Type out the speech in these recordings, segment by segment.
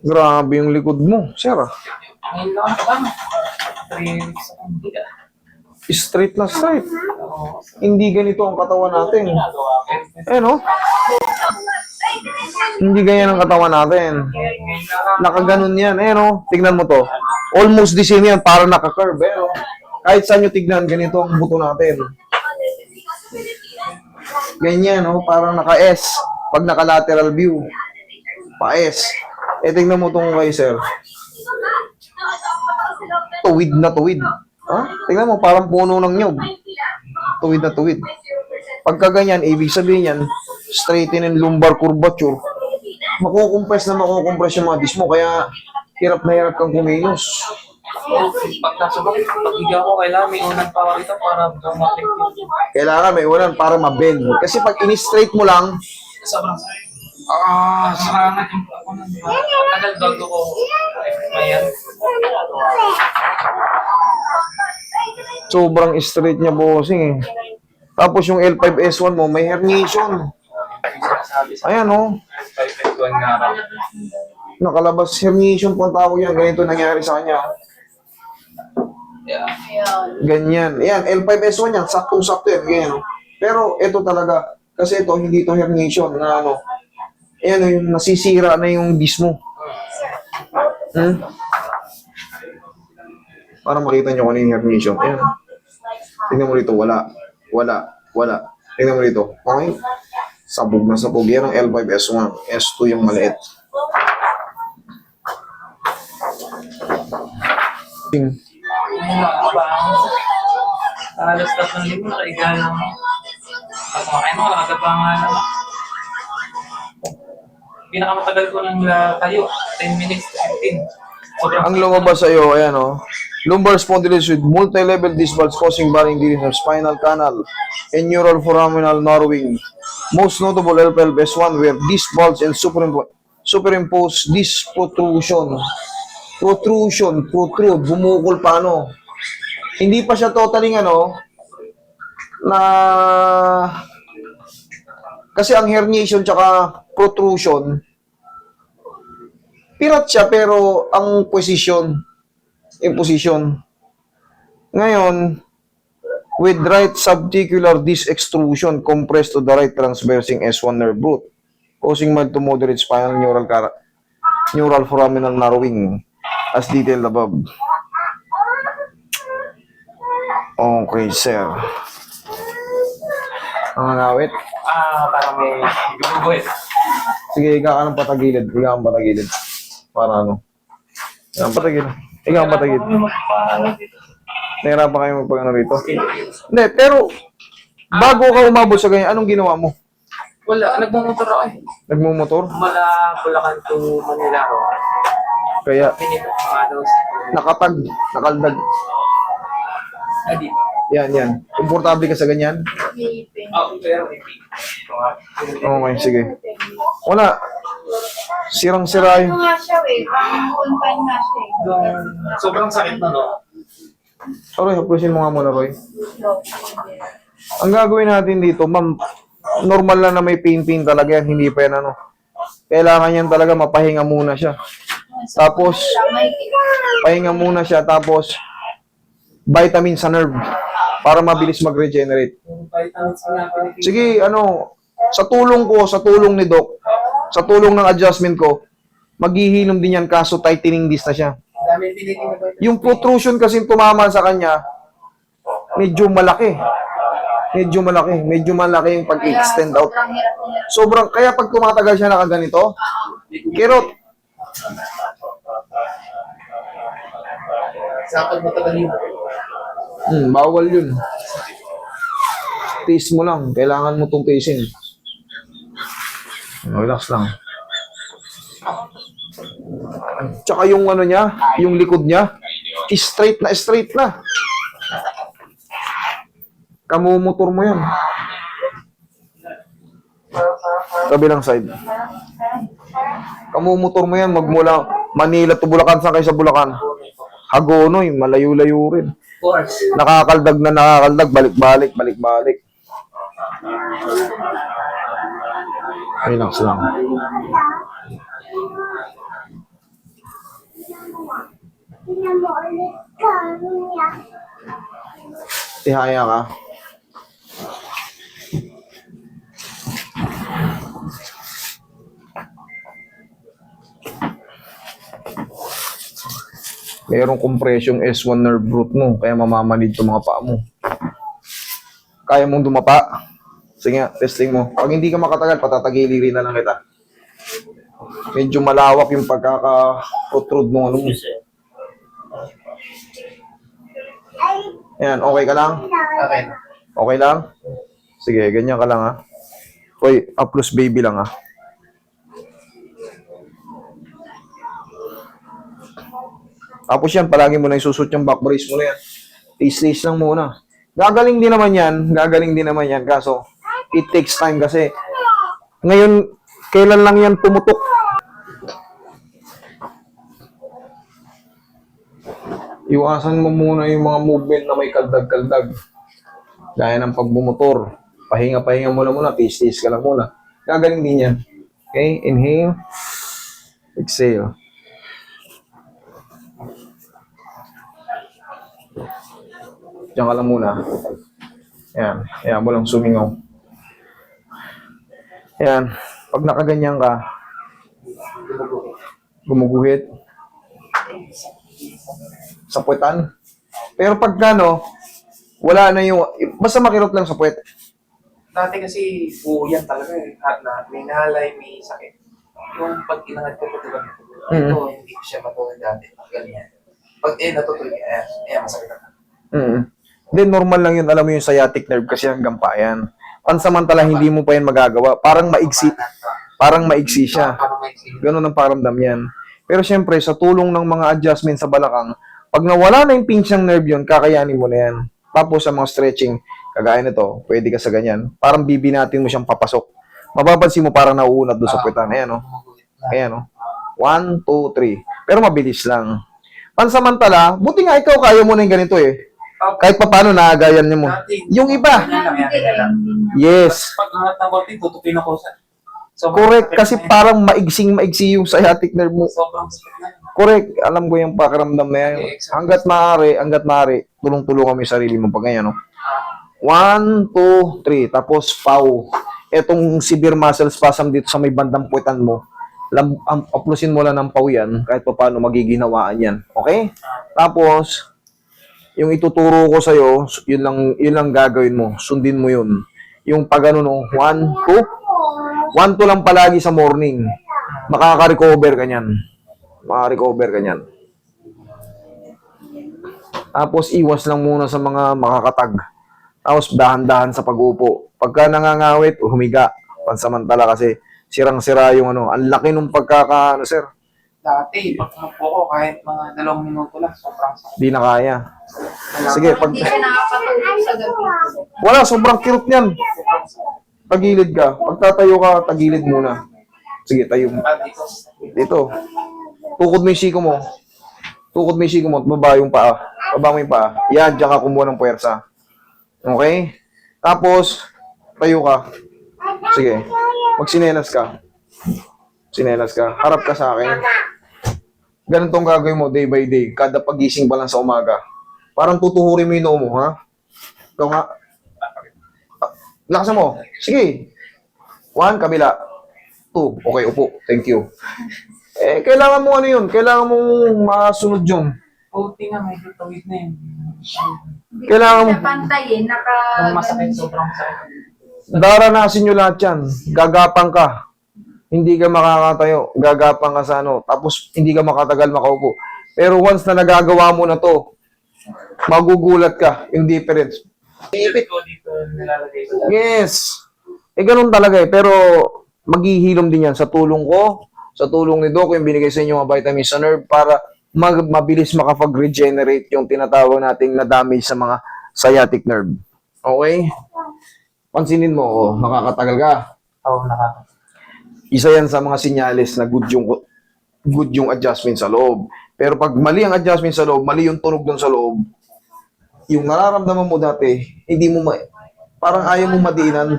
Grabe yung likod mo, sir. ah. Ngayon lang ako kami. Three weeks ako hindi ka. Straight na straight. Oo. Hindi ganito ang katawan natin. Ginagawa ko. Eh, no? Hindi ganyan ang katawan natin. Ngayon lang Nakaganon yan. Eh, no? Tignan mo to. Almost the same yan. Para naka-curve. Eh, no? Kahit saan nyo tignan, ganito ang buto natin. Ganyan, no? Parang naka-S. Pag naka-lateral view. Pa-S. Eh, tignan mo tong kay sir. Tuwid na tuwid. Ha? Tignan mo, parang puno ng nyog. Tuwid na tuwid. Pagka ganyan, ibig sabihin yan, straighten and lumbar curvature. Makukompress na makukompress yung mga disc mo, kaya hirap na hirap kang kumilos. Pag nasa pag higa ko, kailangan may unang power ito para dumating Kailangan may ulan para ma-bend. Kasi pag in-straight mo lang. Ah, salamat yung ako na. Tagal bago ko. Mayan. sobrang straight niya bossing eh. Tapos yung L5S1 mo, may herniation. Ayan oh, 5.1 nga raw. nakalabas herniation po ang tawag yan. Ganito nangyari sa kanya. Yeah. Ganyan. Ayan, L5S1 yan. Saktong-sakto yan. Ganyan. oh. Pero ito talaga, kasi ito, hindi ito herniation na ano. Ayan, oh, yung nasisira na yung disc mo. Hmm? Para makita nyo kung ano yung herniation. Ayan. Tingnan mo dito, wala. Wala. Wala. Tingnan mo dito. Okay? Sabog na sabog. Yan ang L5S1. S2 yung maliit. Ting- Alas tatlong linggo, nakaiga lang. Tapos kumakain mo, nakagad pa nga lang. Pinakamatagal ko ng uh, tayo, 10 minutes to 15. Sobrang Ang lumabas sa iyo, ayan oh. Lumbar spondylosis with multi-level disc bulge causing varying degrees of spinal canal and neural foraminal narrowing. Most notable LPLS1 where disc bulge and superimpo- superimposed disc protrusion. Protrusion, protrude, bumukol pa ano. Hindi pa siya totally ano, na kasi ang herniation tsaka protrusion pirat siya pero ang position yung position ngayon with right subticular disc extrusion compressed to the right transversing S1 nerve root causing mild to moderate spinal neural neural foraminal narrowing as detailed above okay sir ang ngawit Ah, parang may gugubuhin. Sige, ikaw ka ng patagilid. Ikaw ang patagilid. Para ano? Ang patagilid. Ikaw ang patagilid. Nahirapan kayo magpag ano rito? Hindi, pero bago ka umabot sa ganyan, anong ginawa mo? Wala, nagmumotor ako eh. Nagmumotor? Mula Bulacan to Manila ako. Kaya nakatag, nakaldag. Ah, dito. Yan, yan. Komportable ka sa ganyan? Oh, pero may pink. Okay, sige. Wala. Sirang-sira Ano yung... nga siya eh, pang nga siya eh. Sobrang sakit na, no? Roy, hapusin mo nga muna, Roy. Ang gagawin natin dito, ma'am, normal lang na may pain-pain talaga yan, hindi pa yan ano. Kailangan yan talaga mapahinga muna siya. Tapos, Damay pahinga muna siya, tapos, vitamin sa nerve para mabilis mag-regenerate. Sige, ano, sa tulong ko, sa tulong ni Doc, sa tulong ng adjustment ko, maghihilom din yan kaso tightening disc na siya. Yung protrusion kasi tumama sa kanya, medyo malaki. Medyo malaki. Medyo malaki yung pag-extend out. Sobrang kaya pag tumatagal siya nakaganito, kirot, Sa pag matagal yun. hmm, bawal yun. Taste mo lang. Kailangan mo itong tastein. Relax lang. Tsaka yung ano niya, yung likod niya, straight na straight na. Kamumutor mo yan. Kabilang side. Kamumutor mo yan, magmula Manila to Bulacan, saan kayo sa Bulacan? Hagonoy, malayo-layo rin. Nakakaldag na nakakaldag, balik-balik, balik-balik. Relax lang. Tihaya ka. Merong compression S1 nerve root mo, kaya mamamanid yung mga paa mo. Kaya mong dumapa? Sige nga, testing mo. Pag hindi ka makatagal, patatagiliri na lang kita. Medyo malawak yung pagkaka-protrude mo. Ano mo. Yan, okay ka lang? Okay. Okay lang? Sige, ganyan ka lang ha. Hoy, A plus baby lang ha. Tapos yan, palagi mo na isusot yung back brace mo na yan. Taste-taste lang muna. Gagaling din naman yan. Gagaling din naman yan. Kaso, it takes time kasi ngayon, kailan lang yan pumutok? Iwasan mo muna yung mga movement na may kaldag-kaldag. Gaya ng pagbumotor. Pahinga-pahinga muna muna. Taste-taste ka lang muna. Gagaling din yan. Okay? Inhale. Exhale. Diyan ka lang muna. Yan. Yan mo lang sumingaw. Yan. Pag nakaganyan ka, gumuguhit. Sa puwetan. Pero pag ano, wala na yung, basta makirot lang sa puwet. Dati kasi buyan talaga eh. At na, may nalay, may sakit. Yung pag inangat ko ko. Mhm. Ito, hindi ko siya matulad dati. Ganyan. Pag eh, natutuloy, ayan, ayan, masakit na. Mm. Then normal lang yun, alam mo yung sciatic nerve kasi hanggang pa yan. Pansamantala hindi mo pa yan magagawa. Parang maigsi, parang maigsi siya. Ganun ang paramdam yan. Pero syempre, sa tulong ng mga adjustment sa balakang, pag nawala na yung pinchang nerve yun, kakayanin mo na yan. Tapos sa mga stretching, kagaya nito, pwede ka sa ganyan. Parang bibi natin mo siyang papasok. Mapapansin mo parang nauunat doon sa puwetan. Ayan, oh. Ayan, oh. One, two, three. Pero mabilis lang. Pansamantala, buti nga ikaw kaya mo na yung ganito eh. Kahit pa paano naagayan niyo mo. Yung iba, yes. Pag angat ng konti, tutupin ako sa... Correct, kasi parang maigsing maigsi yung sciatic nerve mo. Sobrang. Correct, alam ko yung pakiramdam na yan. Hanggat maaari, hanggat maaari, tulong-tulungan mo yung sarili mo pag ganyan, no? One, two, three. Tapos, pow. Etong severe muscle spasm dito sa may bandang puwetan mo, lam, ang, aplusin mo lang ng pow yan, kahit pa paano magiginawaan yan. Okay? Tapos, yung ituturo ko sa'yo, yun lang, yun lang gagawin mo. Sundin mo yun. Yung pag ano, no, one, two, one, two lang palagi sa morning. Makaka-recover ka niyan. Makaka-recover ka niyan. Tapos iwas lang muna sa mga makakatag. Tapos dahan-dahan sa pag-upo. Pagka nangangawit, humiga. Pansamantala kasi sirang-sira yung ano. Ang laki nung pagkaka, ano sir, Dati, pag umupo ko, kahit mga dalawang minuto lang, sobrang sakit. di na kaya. Sige, pag, Hindi siya nakakatulog sa gabi. wala, sobrang kirot niyan. Tagilid ka. Pagtatayo ka, tagilid muna. Sige, tayo mo. Dito, Dito. Tukod mo yung siko mo. Tukod mo yung siko mo at baba yung paa. Baba mo yung paa. Yan, diyan ka kumuha ng puwersa. Okay? Tapos, tayo ka. Sige. Magsinelas ka. Sinelas ka. Harap ka sa akin. Ganun tong gagawin mo day by day. Kada pagising pa lang sa umaga. Parang tutuhurin mo yung noo mo, ha? Ikaw nga. Ah, Lakasan mo. Sige. One, kabila. Two. Okay, upo. Thank you. Eh, kailangan mo ano yun? Kailangan mong masunod yun. puti nga, may tutawid na yun. Kailangan mo- Siya pantayin, naka... Kung masakit, sobrang sakit. Daranasin nyo lahat yan. Gagapang ka. Hindi ka makakatayo. Gagapang ka sa ano. Tapos, hindi ka makatagal makaupo. Pero once na nagagawa mo na to, magugulat ka yung difference. Ipit. Yes. Eh, ganun talaga eh. Pero, maghihilom din yan sa tulong ko, sa tulong ni Doc, yung binigay sa inyo mga vitamins sa nerve para mag mabilis makapag-regenerate yung tinatawag nating na-damage sa mga sciatic nerve. Okay? Pansinin mo, oh, nakakatagal ka. Oo, nakaka. Isa yan sa mga sinyalis na good yung good yung adjustment sa loob. Pero pag mali ang adjustment sa loob, mali yung tunog doon sa loob, yung nararamdaman mo dati, hindi mo ma parang ayaw mo madiinan.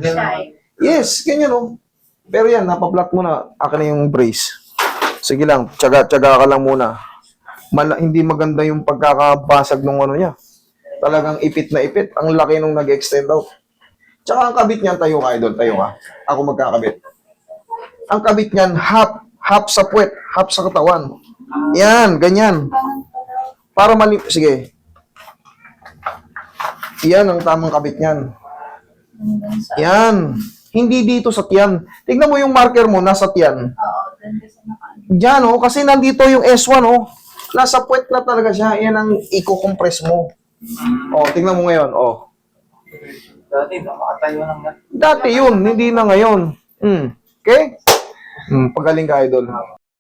Yes, ganyan oh. Pero yan, napaplat mo na. Akin na yung brace. Sige lang, tsaga, tsaga ka lang muna. mala- hindi maganda yung pagkakabasag ng ano niya. Talagang ipit na ipit. Ang laki nung nag-extend out. Tsaka ang kabit niyan, tayo ka, idol, tayo ka. Ako magkakabit. Ang kabit niyan, half, half sa puwet, half sa katawan. Yan, ganyan. Para mali... Sige. Yan ang tamang kabit niyan. Yan. Hindi dito sa tiyan. Tignan mo yung marker mo, nasa tiyan. Diyan, oh, kasi nandito yung S1, oh. Nasa puwet na talaga siya. Yan ang i-compress mo. Oh, tingnan mo ngayon, oh. Dati, nakakatayo lang na. Dati yun, hindi na ngayon. Hmm. Okay? Hmm, pagaling ka, idol.